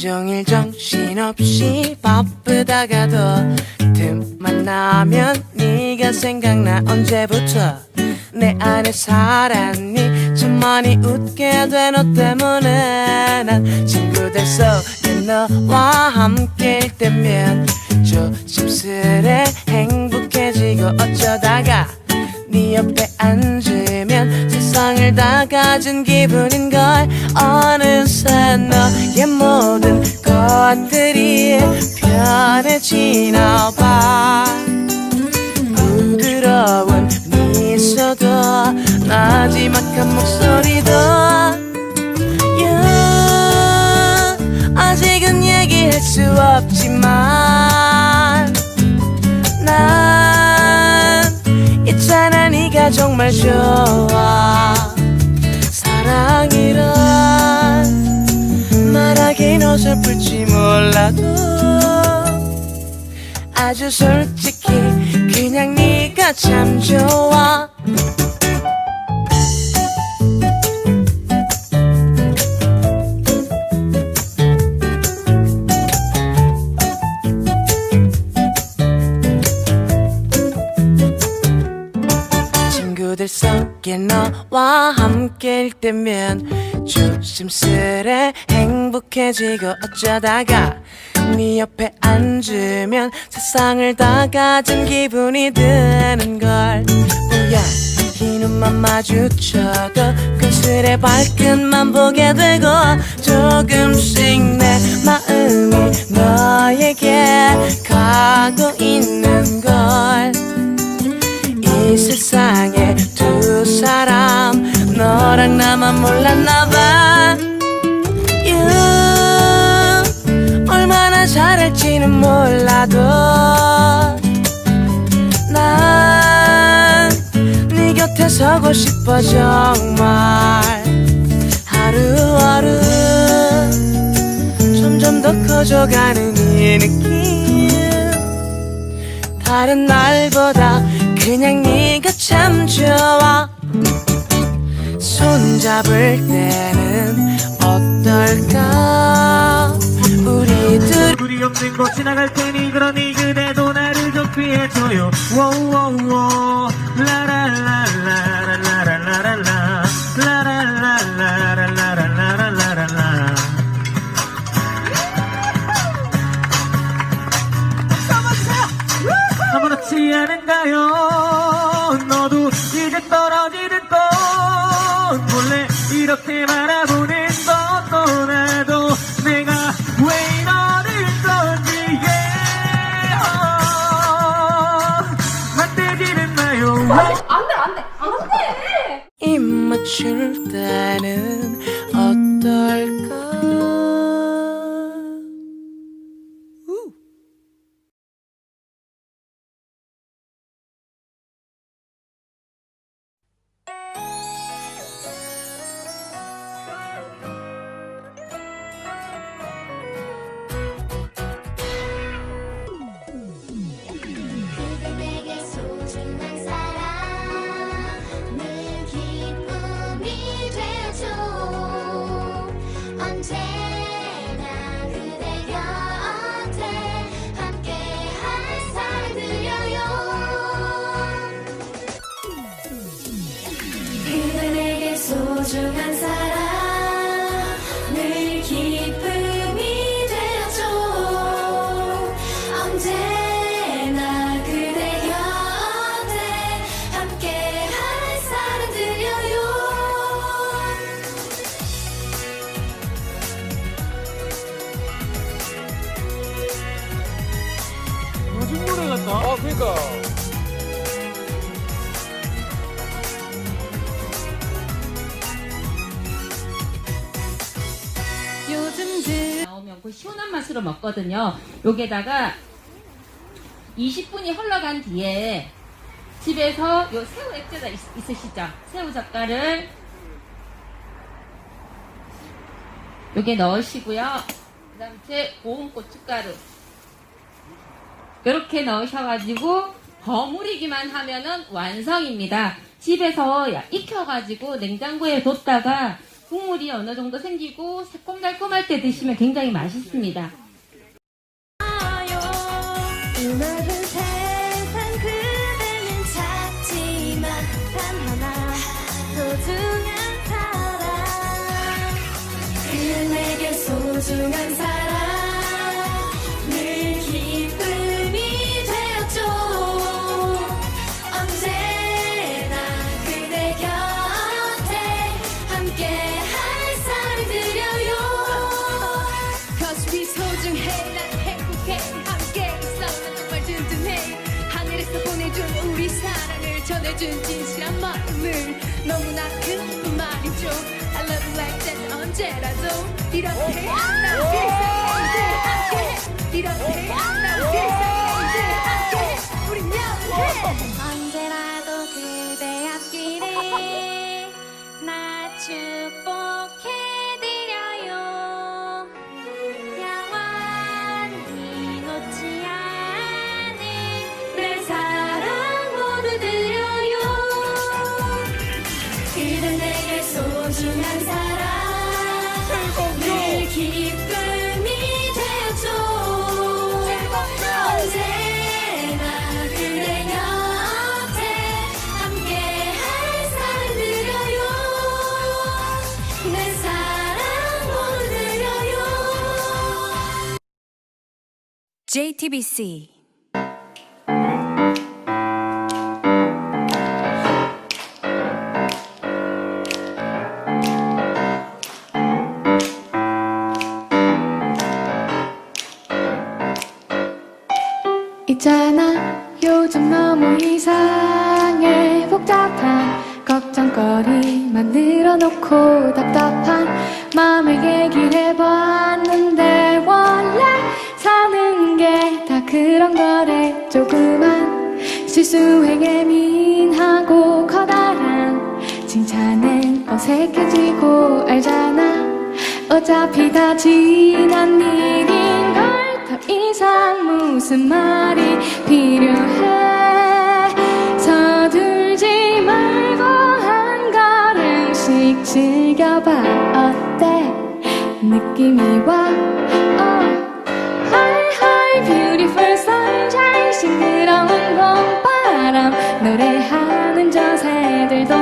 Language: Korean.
온종일 정신없이 바쁘다가도 틈만 나면 네가 생각나 언제부터 내 안에 살았니? 참 많이 웃게 돼 너 때문에 난 친구들 속에 너와 함께일 때면 조심스레 행복해지고 어쩌다가 네 옆에 앉으면 세상을 다 가진 기분인걸 어느새 너의 모든 것들이 편해지나 봐. 부드러운 미소도 나지막한 목소리도 yeah, 아직은 얘기할 수 없지만 네가 정말 좋아. 사랑이란 말하긴 어설플지 몰라도 아주 솔직히 그냥 네가 참 좋아 친구들 속에 너와 함께일 때면 조심스레 행복해지고 어쩌다가 네 옆에 앉으면 세상을 다 가진 기분이 드는 걸. 우연히 눈만 마주쳐도 금슬의 발끝만 보게 되고 조금씩 내 마음이 너에게 가고 있는 걸. 이 세상에 너랑 나만 몰랐나봐. you 얼마나 잘할지는 몰라도 난 네 곁에 서고 싶어 정말. 하루하루 점점 더 커져가는 이 느낌. 다른 날보다 그냥 네가 참 좋아. 손 잡을 때는 어떨까? 우리 없는 곳 지나갈 테니 그러니 그대도 나를 좀 피해줘요. 워워워 라라라라라라라라라 라라라라라라라라라 아무렇지 않은가요? 너도 이제 떨어지는 것. 몰래 이렇게 바라보는 것도 나도 내가 왜 이러는 건지 yeah. 어, 맘대지는 마요 안돼 안돼 안돼 입 맞출 때는 소중한 사람 늘 기쁨이 되어줘 언제나 그대 곁에 함께할 사랑 들려요. 요즘 노래 같다? 아 그러니까 그 시원한 맛으로 먹거든요. 여기에다가 20분이 흘러간 뒤에 집에서 요 새우 액젓가 있, 있으시죠? 새우 젓갈을 여기에 넣으시고요. 그 다음에 제 고운 고춧가루 이렇게 넣으셔가지고 버무리기만 하면은 완성입니다. 집에서 익혀가지고 냉장고에 뒀다가 국물이 어느 정도 생기고 새콤달콤할 때 드시면 굉장히 맛있습니다. 소중한 사람 큰 말이죠. I love you like that 언제라도. 이렇게 난 세상에 이제 함께 이렇게 난 세상에 이제 함께 우린 영원해 언제라도 그대 앞길에 나 축복 소중한 사람 늘 기쁨이 되었죠. 언제나 그대 곁에 함께 할 사랑 드려요. 내 사랑 모두 드려요. JTBC 늘어놓고 답답한 마음을 얘기해봤는데 원래 사는 게 다 그런 거래. 조그만 실수에 예민하고 커다란 칭찬엔 어색해지고 알잖아. 어차피 다 지난 일인걸 더 이상 무슨 말이 필요해 즐겨봐. 어때? 느낌이 와. oh. Hi hi beautiful sunshine. 싱그러운 봄바람. 노래하는 저 새들도